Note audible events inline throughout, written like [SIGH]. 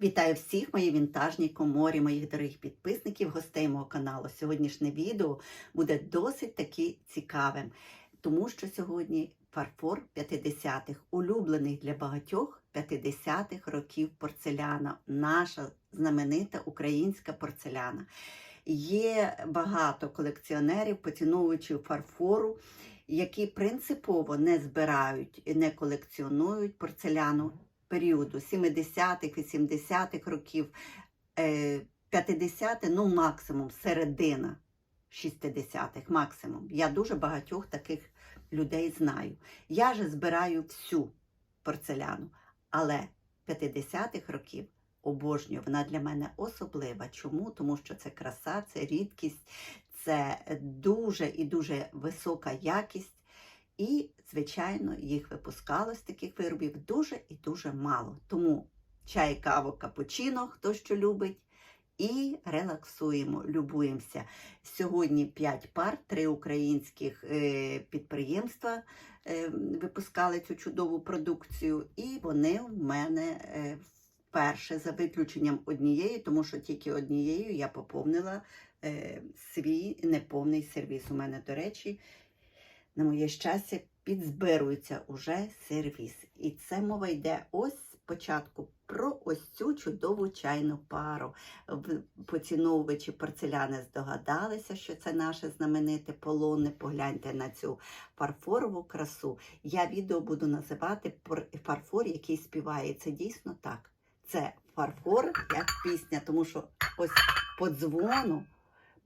Вітаю всіх, мої вінтажні коморі, моїх дорогих підписників, гостей мого каналу. Сьогоднішнє відео буде досить таки цікавим, тому що сьогодні фарфор 50-х, улюблений для багатьох 50-х років порцеляна, наша знаменита українська порцеляна. Є багато колекціонерів, поціновувачів фарфору, які принципово не збирають і не колекціонують порцеляну періоду 70-х, 80-х років, е, 50-х, ну максимум середина 60-х, максимум. Я дуже багатьох таких людей знаю. Я же збираю всю порцеляну, але 50-х років обожнюю, вона для мене особлива. Чому? Тому що це краса, це рідкість, це дуже і дуже висока якість. І, звичайно, їх випускалось таких виробів дуже і дуже мало. Тому чай, каву, капучино, хто що любить, і релаксуємо, любуємося. Сьогодні 5 пар, три українських е, підприємства е, випускали цю чудову продукцію, і вони в мене е, вперше за виключенням однієї, тому що тільки однією я поповнила свій неповний сервіс. У мене, до речі, на моє щастя, підзбирується уже сервіс. І це мова йде ось спочатку про ось цю чудову чайну пару. Поціновувачі порцеляни здогадалися, що це наше знамените полонне. Погляньте на цю фарфорову красу. Я відео буду називати фарфор, який співає. Це дійсно так. Це фарфор як пісня, тому що ось по дзвону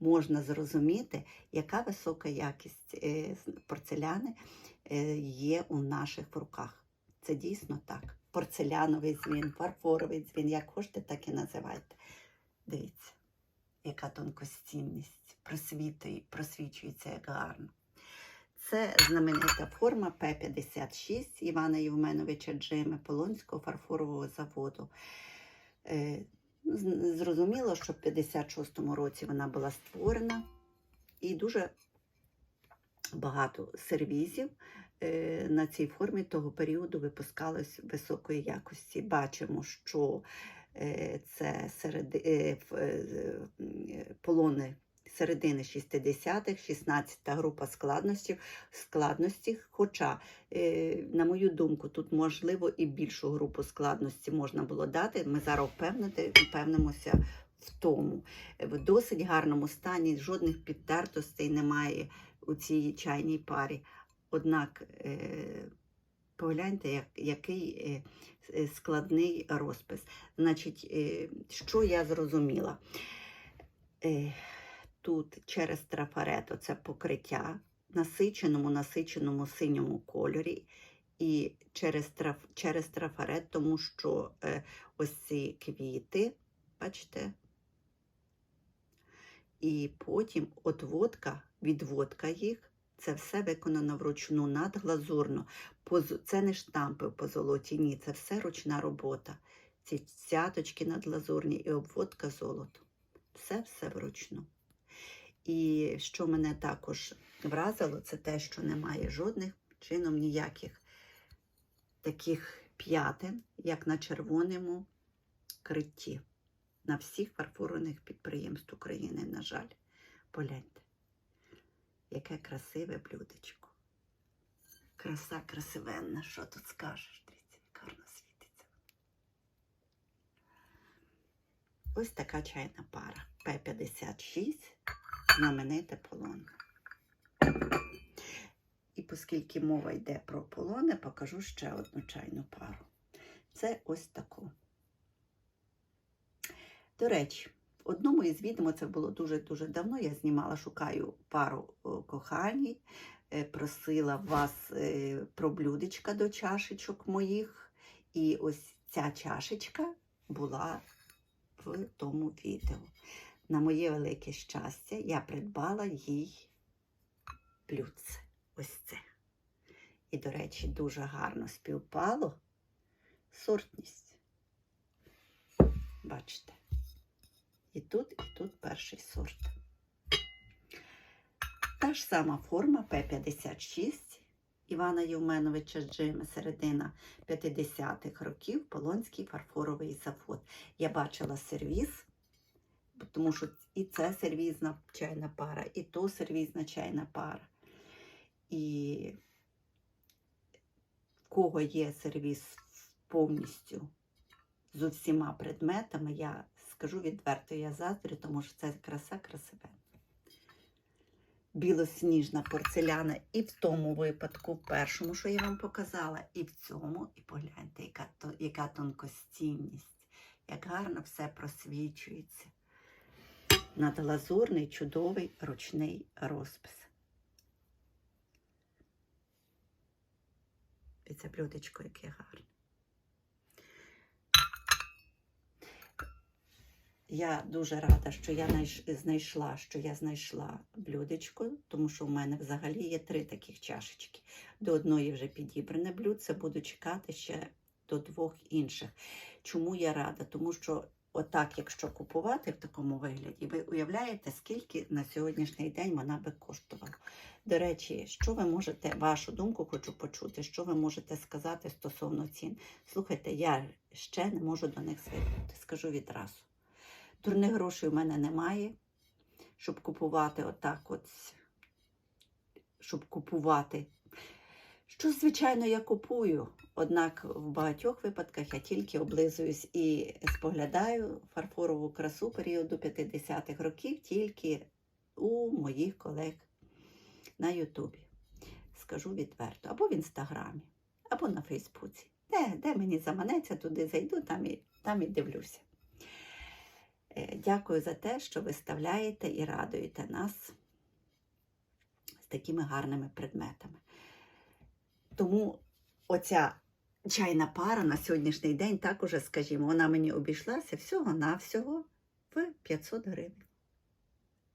можна зрозуміти, яка висока якість е, порцеляни е, є у наших руках. Це дійсно так. Порцеляновий дзвін, фарфоровий дзвін, як хочете, так і називайте. Дивіться, яка тонкостінність просвічується як гарно. Це знаменита форма П-56 Івана Євменовича Джими Полонського фарфорового заводу. Зрозуміло, що в 56-му році вона була створена, і дуже багато сервізів е, на цій формі того періоду випускалось високої якості. Бачимо, що е, це е, е, полони середини 60-х, 16-та група складності, складності. Хоча, е, на мою думку, тут можливо і більшу групу складності можна було дати. Ми зараз впевнити, впевнимося в тому. В досить гарному стані жодних підтертостей немає у цій чайній парі. Однак е, погляньте, як, який е, складний розпис. Значить, що я зрозуміла? Тут через трафарето це покриття насиченому, насиченому синьому кольорі. І через, траф, через трафарет, тому що е, ось ці квіти, бачите, і потім отводка, відводка їх, це все виконано вручну надглазурно. Це не штампи по золоті, ні, це все ручна робота. Ці цяточки надглазурні і обводка золотом. Все все вручну. І що мене також вразило, це те, що немає жодних чином ніяких таких п'ятин, як на червоному критті. На всіх фарфорних підприємств України, на жаль, погляньте, яке красиве блюдечко. Краса красивенна, що тут скажеш? Дивіться, як світиться. Ось така чайна пара. П-56, знамените полоне. І оскільки мова йде про полоне, покажу ще одну чайну пару. Це ось таку. До речі, в одному із відео, це було дуже-дуже давно, я знімала, шукаю пару коханій, е, просила вас е, про блюдечка до чашечок моїх. І ось ця чашечка була в тому відео. На моє велике щастя, я придбала їй блюдце. Ось це. І, до речі, дуже гарно співпало сортність. Бачите. І тут, і тут перший сорт. Та ж сама форма П56 Івана Євменовича Джими, середина 50-х років, Полонський фарфоровий завод. Я бачила сервіз, тому що і це сервізна чайна пара, і то сервізна чайна пара. І в кого є сервіз повністю з усіма предметами, я скажу відверто, я заздрю, тому що це краса красиве. Білосніжна порцеляна і в тому випадку, в першому, що я вам показала, і в цьому, і погляньте, яка, яка тонкостінність, як гарно все просвічується. Надлазурний, чудовий ручний розпис. І це блюдечко, яке гарне. Я дуже рада, що я знайшла, що я знайшла блюдечко, тому що в мене взагалі є три таких чашечки. До одної вже підібране блюдце, буду чекати ще до двох інших. Чому я рада? Тому що отак, якщо купувати в такому вигляді, ви уявляєте, скільки на сьогоднішній день вона би коштувала. До речі, що ви можете, вашу думку хочу почути, що ви можете сказати стосовно цін. Слухайте, я ще не можу до них звикнути, скажу відразу. Дурних грошей у мене немає, щоб купувати отак от, щоб купувати. Що, звичайно, я купую, однак в багатьох випадках я тільки облизуюсь і споглядаю фарфорову красу періоду 50-х років тільки у моїх колег на Ютубі. Скажу відверто, або в інстаграмі, або на Фейсбуці. Де, де мені заманеться, туди зайду, там і, там і дивлюся. Е, Дякую за те, що виставляєте і радуєте нас з такими гарними предметами. Тому оця чайна пара на сьогоднішній день, так уже, скажімо, вона мені обійшлася всього-навсього в 500 гривень.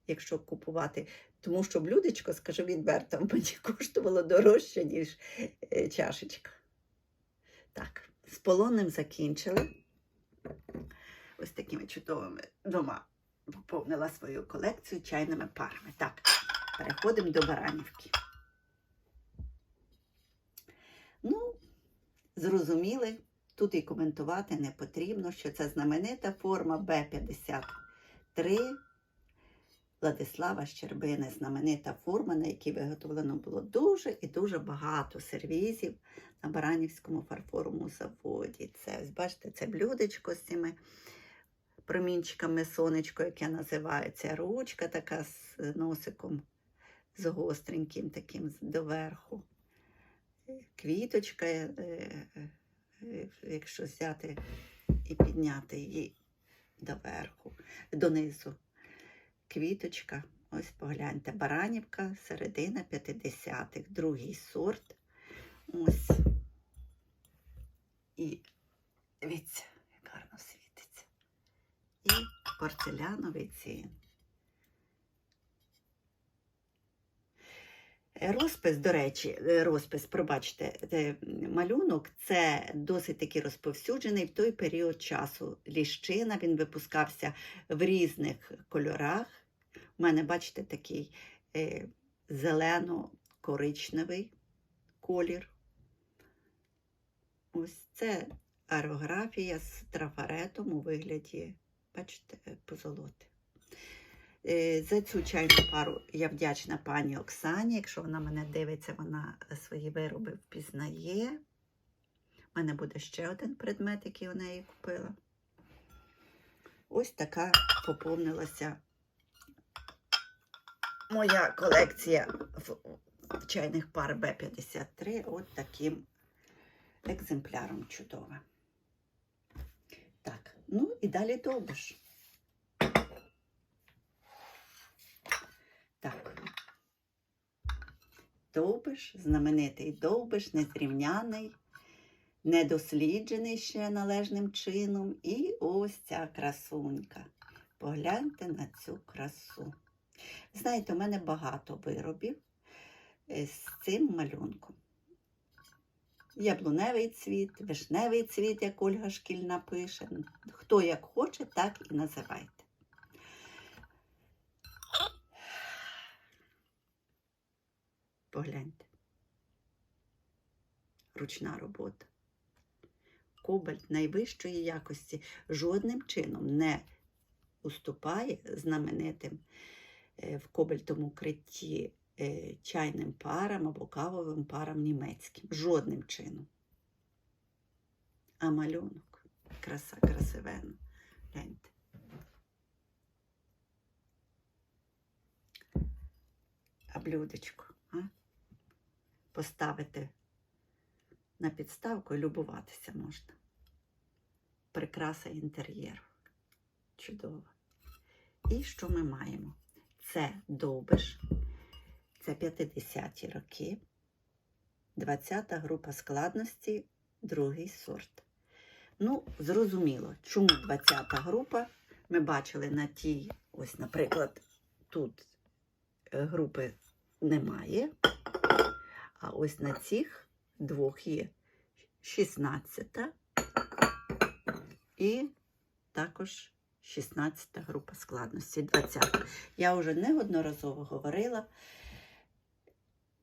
Якщо купувати, тому що блюдечко, скажу відверто, [LAUGHS] мені коштувало дорожче, ніж е, чашечка. Так, з полонним закінчили ось такими чудовими двома поповнила свою колекцію чайними парами. Так, переходимо до Баранівки. Ну, зрозуміли, тут і коментувати не потрібно, що це знаменита форма Б-53 Владислава Щербини, знаменита форма, на якій виготовлено було дуже і дуже багато сервізів на Баранівському фарфоровому заводі. Це, ось бачите, це блюдечко з цими промінчиками сонечко, яке називається ручка така з носиком, з гостреньким таким доверху. Квіточка, е, е, е, якщо взяти і підняти її доверху, донизу. Квіточка, ось погляньте, Баранівка, середина 50-х, другий сорт. Ось. І дивіться, як гарно світиться. І порцеляновий цін. Розпис, до речі, е, розпис, пробачте, е, малюнок це досить таки розповсюджений в той період часу. Ліщина, він випускався в різних кольорах. У мене, бачите, такий е, зелено-коричневий колір. Ось це аерографія з трафаретом у вигляді, бачите, позолоти. Е, За цю чайну пару я вдячна пані Оксані. Якщо вона мене дивиться, вона свої вироби впізнає. У мене буде ще один предмет, який у неї купила. Ось така поповнилася моя колекція чайних пар Б-53 от таким екземпляром чудовим. Так, ну і далі довбиш. Так. Довбиш, знаменитий довбиш, незрівняний, недосліджений ще належним чином. І ось ця красунька. Погляньте на цю красу. Знаєте, у мене багато виробів е, з цим малюнком. Яблуневий цвіт, вишневий цвіт, як Ольга Шкільна пише. Хто як хоче, так і називайте. Погляньте. ручна робота. Кобальт найвищої якості жодним чином не уступає знаменитим е, в кобальтовому критті е, чайним парам або кавовим парам німецьким. Жодним чином. А малюнок. Краса, красивенно. Гляньте. А блюдечко? Поставити на підставку і любуватися можна. Прикраса інтер'єру. Чудово. І що ми маємо? Це довбиш, це 50-ті роки, 20-та група складності, другий сорт. Ну, зрозуміло, чому 20-та група. Ми бачили на тій, ось, наприклад, тут е, групи немає, а ось на цих двох є 16 і також 16 група складності, 20. Я вже неодноразово говорила: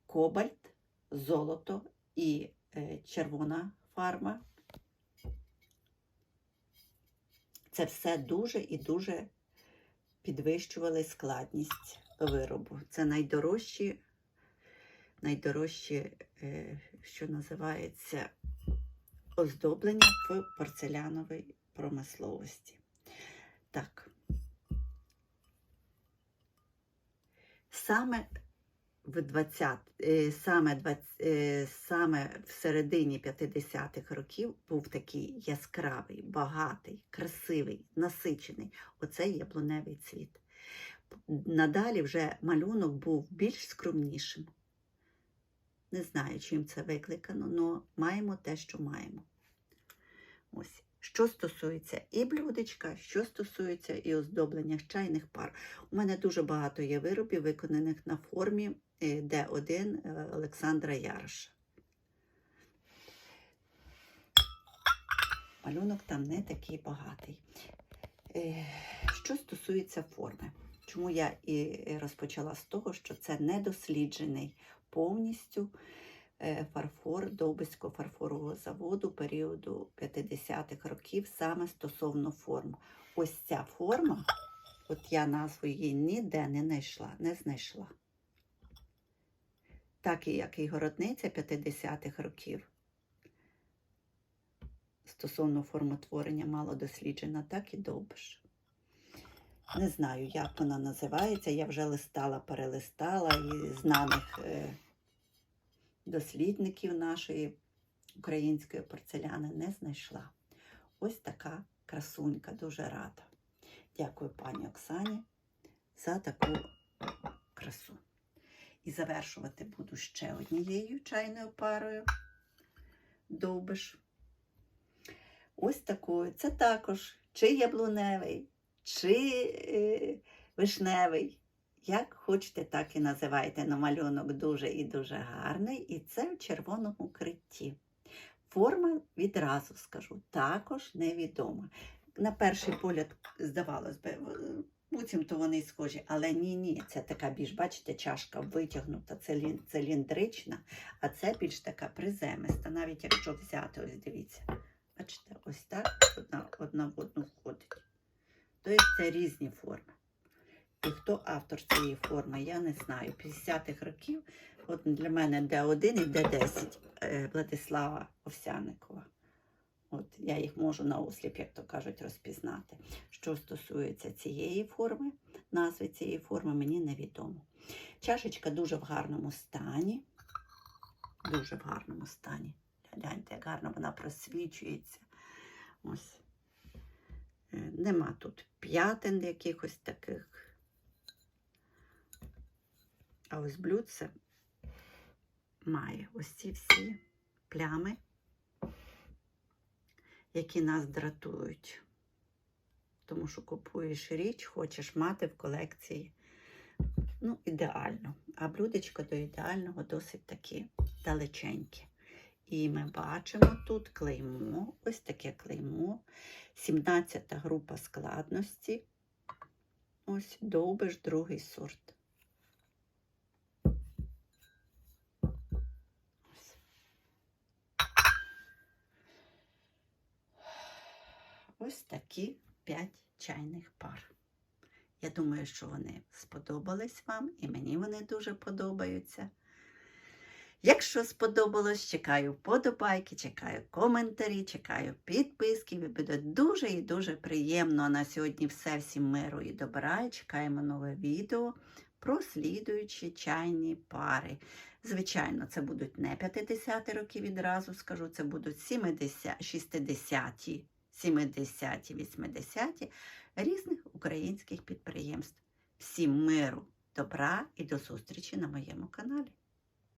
кобальт, золото і е, червона фарма. Це все дуже і дуже підвищували складність виробу. Це найдорожчі, найдорожчі, е, що називається, оздоблення в порцеляновій промисловості. Так. Саме в 20, е, саме, 20, е, саме в середині 50-х років був такий яскравий, багатий, красивий, насичений. Оце яблуневий цвіт. Надалі вже малюнок був більш скромнішим. Не знаю, чим це викликано, але маємо те, що маємо. Ось. Що стосується і блюдечка, що стосується і оздоблення чайних пар. У мене дуже багато є виробів, виконаних на формі е, Д1 е, Олександра Яроша. Малюнок там не такий багатий. Е, Що стосується форми, чому я і розпочала з того, що це недосліджений повністю е, фарфор Довбиського фарфорового заводу періоду 50-х років саме стосовно форм. Ось ця форма, от я назву її ніде не знайшла, не знайшла. Так і як і городниця 50-х років. Стосовно формотворення мало досліджена, так і довбиш. Не знаю, як вона називається. Я вже листала, перелистала і знаних е, дослідників нашої української порцеляни не знайшла. Ось така красунька, дуже рада. Дякую пані Оксані за таку красу. І завершувати буду ще однією чайною парою. Довбиш. Ось такою. Це також чи яблуневий, чи е, вишневий. Як хочете, так і називайте. Но малюнок дуже і дуже гарний. І це в червоному критті. Форма, відразу скажу, також невідома. На перший погляд, здавалось би, буцімто вони схожі, але ні-ні, це така більш, бачите, чашка витягнута, циліндрична, а це більш така приземиста, навіть якщо взяти, ось дивіться. Бачите, ось так одна, одна в одну. Тобто це різні форми. І хто автор цієї форми, я не знаю. 50-х років, от для мене Д1 і Д10 е, Владислава Овсяникова. От я їх можу на осліп, як то кажуть, розпізнати. Що стосується цієї форми, назви цієї форми мені невідомо. Чашечка дуже в гарному стані. Дуже в гарному стані. Гляньте, як гарно вона просвічується. Ось. Е, Нема тут п'ятин якихось таких. А ось блюдце має ось ці всі плями, які нас дратують. Тому що купуєш річ, хочеш мати в колекції. Ну, ідеально. А блюдечко до ідеального досить таки далеченьке. І ми бачимо тут клеймо, ось таке клеймо, 17 група складності. Ось довбиш другий сорт. Ось. такі 5 чайних пар. Я думаю, що вони сподобались вам, і мені вони дуже подобаються. Якщо сподобалось, чекаю вподобайки, чекаю коментарі, чекаю підписки. Буде дуже і дуже приємно. На сьогодні все. Всім миру і добра. Чекаємо нове відео про слідуючі чайні пари. Звичайно, це будуть не 50-ті роки відразу скажу, це будуть 70, 60, 70, 80 різних українських підприємств. Всім миру, добра і до зустрічі на моєму каналі.